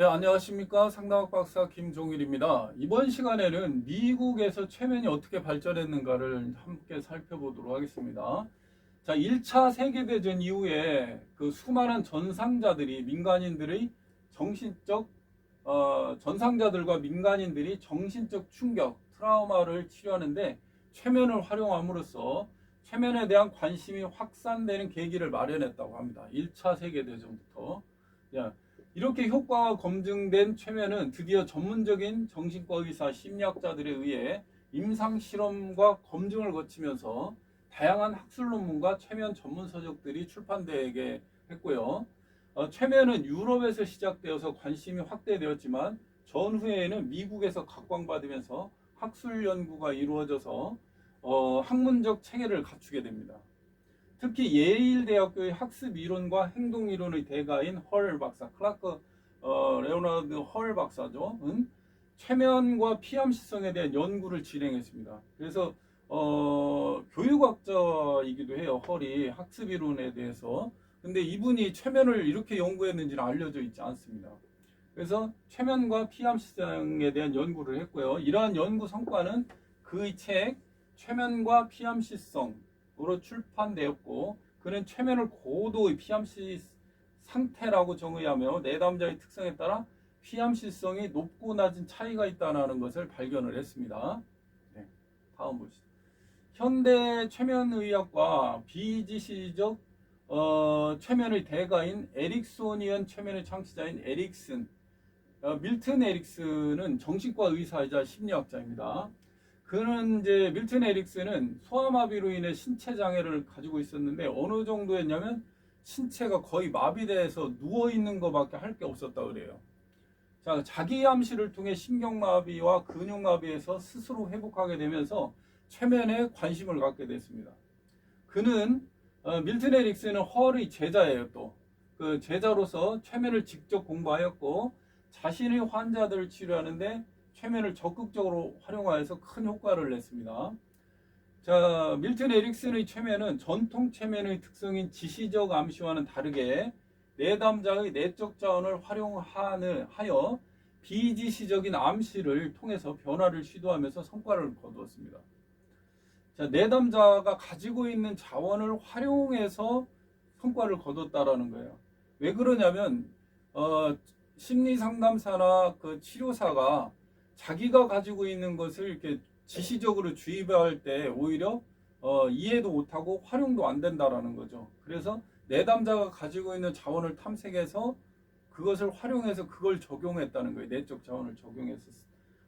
네, 안녕하십니까. 상담학 박사 김종일입니다. 이번 시간에는 미국에서 최면이 어떻게 발전했는가를 함께 살펴보도록 하겠습니다. 자, 1차 세계대전 이후에 그 수많은 전상자들이 민간인들의 정신적, 어, 전상자들과 민간인들이 정신적 충격, 트라우마를 치료하는데 최면을 활용함으로써 최면에 대한 관심이 확산되는 계기를 마련했다고 합니다. 1차 세계대전부터. 야, 이렇게 효과가 검증된 최면은 드디어 전문적인 정신과 의사, 심리학자들에 의해 임상 실험과 검증을 거치면서 다양한 학술 논문과 최면 전문 서적들이 출판되게 했고요. 어, 최면은 유럽에서 시작되어서 관심이 확대되었지만 전후에는 미국에서 각광받으면서 학술 연구가 이루어져서 어, 학문적 체계를 갖추게 됩니다. 특히 예일 대학교의 학습 이론과 행동 이론의 대가인 헐 박사, 클라크 어, 레오나르드 헐 박사죠. 은 최면과 피암시성에 대한 연구를 진행했습니다. 그래서 어, 교육학자이기도 해요. 헐이 학습 이론에 대해서. 근데 이분이 최면을 이렇게 연구했는지는 알려져 있지 않습니다. 그래서 최면과 피암시성에 대한 연구를 했고요. 이러한 연구 성과는 그의 책 최면과 피암시성 으로 출판되었고 그는 최면을 고도의 피암시 상태라고 정의하며 내담자의 특성에 따라 피암시성이 높고 낮은 차이가 있다는 것을 발견을 했습니다. 네, 다음 보시죠. 현대 최면의학과 비지시적 어, 최면의 대가인 에릭소니언 최면의 창시자인 에릭슨 어, 밀튼 에릭슨은 정신과 의사이자 심리학자입니다. 그는 이제 밀튼 에릭슨은 소아마비로 인해 신체 장애를 가지고 있었는데 어느 정도였냐면 신체가 거의 마비돼서 누워 있는 것밖에 할 게 없었다 그래요. 자, 자기 암시를 통해 신경마비와 근육마비에서 스스로 회복하게 되면서 최면에 관심을 갖게 됐습니다. 그는 어, 밀튼 에릭슨은 헐의 제자예요 또. 그 제자로서 최면을 직접 공부하였고 자신의 환자들을 치료하는데 최면을 적극적으로 활용하여서 큰 효과를 냈습니다. 자, 밀튼 에릭슨의 최면은 전통 최면의 특성인 지시적 암시와는 다르게 내담자의 내적 자원을 활용하여 비지시적인 암시를 통해서 변화를 시도하면서 성과를 거두었습니다. 자, 내담자가 가지고 있는 자원을 활용해서 성과를 거뒀다라는 거예요. 왜 그러냐면 어, 심리 상담사나 그 치료사가 자기가 가지고 있는 것을 이렇게 지시적으로 주입할 때 오히려 어, 이해도 못하고 활용도 안 된다라는 거죠. 그래서 내담자가 가지고 있는 자원을 탐색해서 그것을 활용해서 그걸 적용했다는 거예요. 내적 자원을 적용해서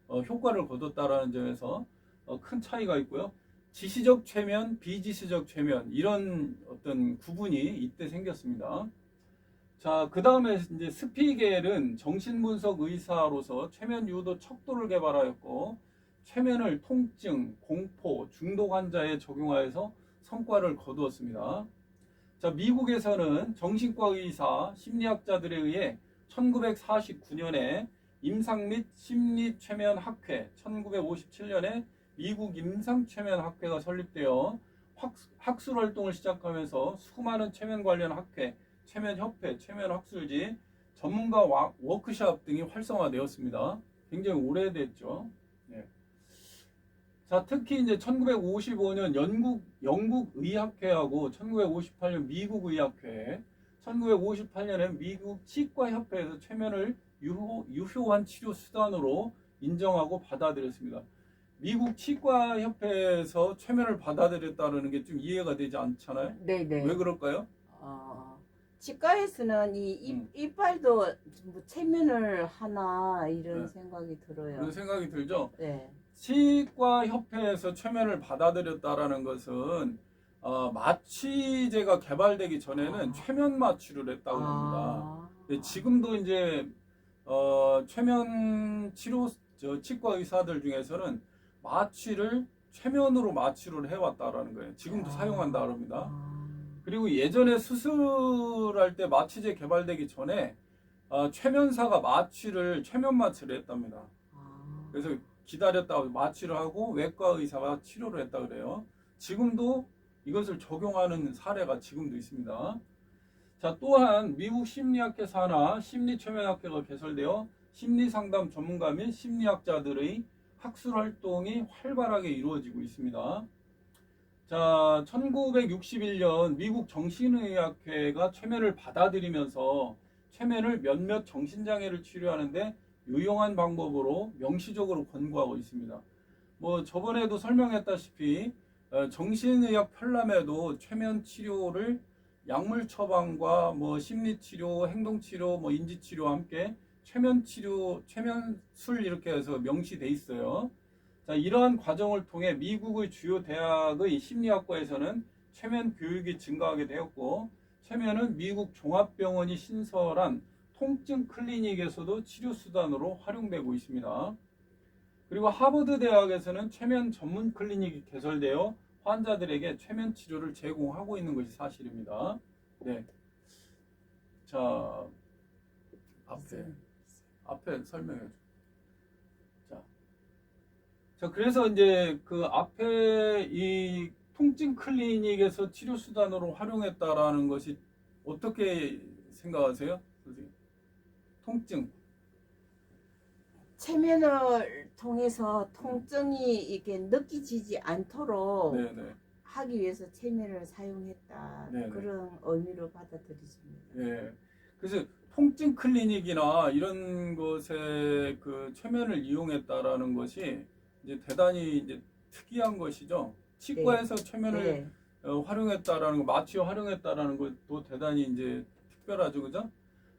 어, 효과를 거뒀다라는 점에서 어, 큰 차이가 있고요. 지시적 최면, 비지시적 최면 이런 어떤 구분이 이때 생겼습니다. 자, 그 다음에 이제 스피겔은 정신분석 의사로서 최면 유도 척도를 개발하였고, 최면을 통증, 공포, 중독 환자에 적용하여서 성과를 거두었습니다. 자, 미국에서는 정신과 의사, 심리학자들에 의해 1949년에 임상 및 심리 최면 학회, 1957년에 미국 임상 최면 학회가 설립되어 학술 활동을 시작하면서 수많은 최면 관련 학회, 최면협회, 최면학술지, 전문가 와, 워크샵 등이 활성화되었습니다. 굉장히 오래됐죠. 네. 자, 특히 이제 1955년 영국, 영국 의학회하고 1958년 미국 의학회, 1958년에 미국 치과협회에서 최면을 유효, 유효한 치료 수단으로 인정하고 받아들였습니다. 미국 치과협회에서 최면을 받아들였다는 게 좀 이해가 되지 않잖아요? 네 네. 왜 그럴까요? 어, 치과에서는 이 입, 음. 이빨도 뭐 체면을 하나 이런 네. 생각이 들어요. 그런 생각이 들죠? 네. 치과 협회에서 최면을 받아들였다라는 것은 어, 마취제가 개발되기 전에는 아. 최면 마취를 했다고 합니다. 아. 네, 지금도 이제 어, 최면 치료 저 치과 의사들 중에서는 마취를 최면으로 마취를 해왔다라는 거예요. 지금도 아. 사용한다 그럽니다. 아. 그리고 예전에 수술할 때 마취제 개발되기 전에 어, 최면사가 마취를 최면 마취를 했답니다. 아. 그래서 기다렸다가 마취를 하고 외과 의사가 치료를 했다 그래요. 지금도 이것을 적용하는 사례가 지금도 있습니다. 자, 또한 미국 심리학회 산하 심리최면학회가 개설되어 심리상담 전문가 및 심리학자들의 학술 활동이 활발하게 이루어지고 있습니다. 자, 1961년 미국 정신의학회가 최면을 받아들이면서 최면을 몇몇 정신장애를 치료하는데 유용한 방법으로 명시적으로 권고하고 있습니다. 뭐 저번에도 설명했다시피 어, 정신의학 편람에도 최면 치료를 약물 처방과 뭐 심리 치료, 행동 치료, 뭐 인지 치료와 함께 최면 치료, 최면술 이렇게 해서 명시돼 있어요. 자, 이러한 과정을 통해 미국의 주요 대학의 심리학과에서는 최면 교육이 증가하게 되었고, 최면은 미국 종합병원이 신설한 통증 클리닉에서도 치료 수단으로 활용되고 있습니다. 그리고 하버드 대학에서는 최면 전문 클리닉이 개설되어 환자들에게 최면 치료를 제공하고 있는 것이 사실입니다. 네. 자, 앞에 앞에 설명해 줘. 자. 자, 그래서 이제 그 앞에 이 통증 클리닉에서 치료 수단으로 활용했다라는 것이 어떻게 생각하세요? 선생님? 통증. 체면을 통해서 통증이 이게 느끼지지 않도록 네, 네. 하기 위해서 체면을 사용했다 네네. 그런 의미로 받아들여집니다. 예. 그래서 통증 클리닉이나 이런 것에 그 최면을 이용했다라는 것이 이제 대단히 이제 특이한 것이죠. 치과에서 최면을 네, 어, 활용했다라는 거, 마취 활용했다라는 것도 대단히 이제 특별하죠, 그죠?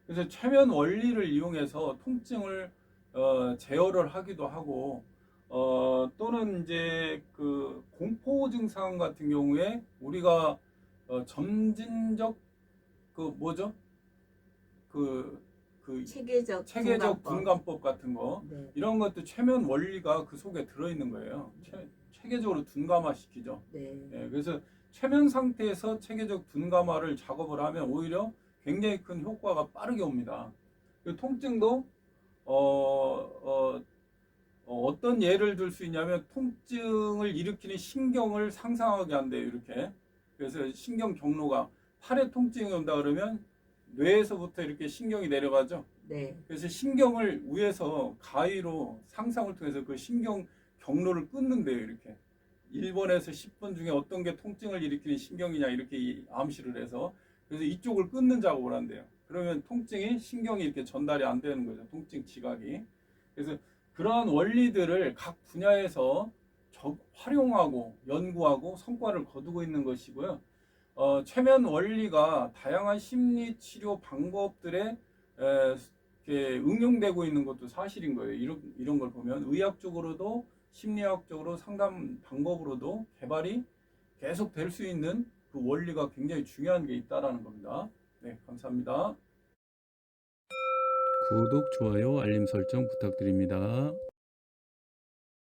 그래서 최면 원리를 이용해서 통증을 어, 제어를 하기도 하고, 어, 또는 이제 그 공포 증상 같은 경우에 우리가 어, 점진적 그 뭐죠? 그, 그 체계적 체계적 분간법. 같은 거 네. 이런 것도 최면 원리가 그 속에 들어 있는 거예요. 체, 체계적으로 둔감화시키죠. 네. 예, 그래서 최면 상태에서 체계적 둔감화를 작업을 하면 오히려 굉장히 큰 효과가 빠르게 옵니다. 그 통증도 어, 어, 어, 떤 예를 들 수 있냐면 통증을 일으키는 신경을 상상하게 한대요. 이렇게. 그래서 신경 경로가 팔에 통증이 온다 그러면 뇌에서부터 이렇게 신경이 내려가죠. 네. 그래서 신경을 위에서 가위로 상상을 통해서 그 신경 경로를 끊는데요, 이렇게. 1번에서 10번 중에 어떤 게 통증을 일으키는 신경이냐, 이렇게 이 암시를 해서. 그래서 이쪽을 끊는 작업을 한대요. 그러면 통증이 신경이 이렇게 전달이 안 되는 거죠, 통증 지각이. 그래서 그러한 원리들을 각 분야에서 적- 활용하고 연구하고 성과를 거두고 있는 것이고요. 어, 최면 원리가 다양한 심리 치료 방법들에 에, 응용되고 있는 것도 사실인 거예요. 이런, 이런 걸 보면 의학적으로도 심리학적으로 상담 방법으로도 개발이 계속 될 수 있는 그 원리가 굉장히 중요한 게 있다라는 겁니다. 네, 감사합니다. 구독, 좋아요, 알림 설정 부탁드립니다.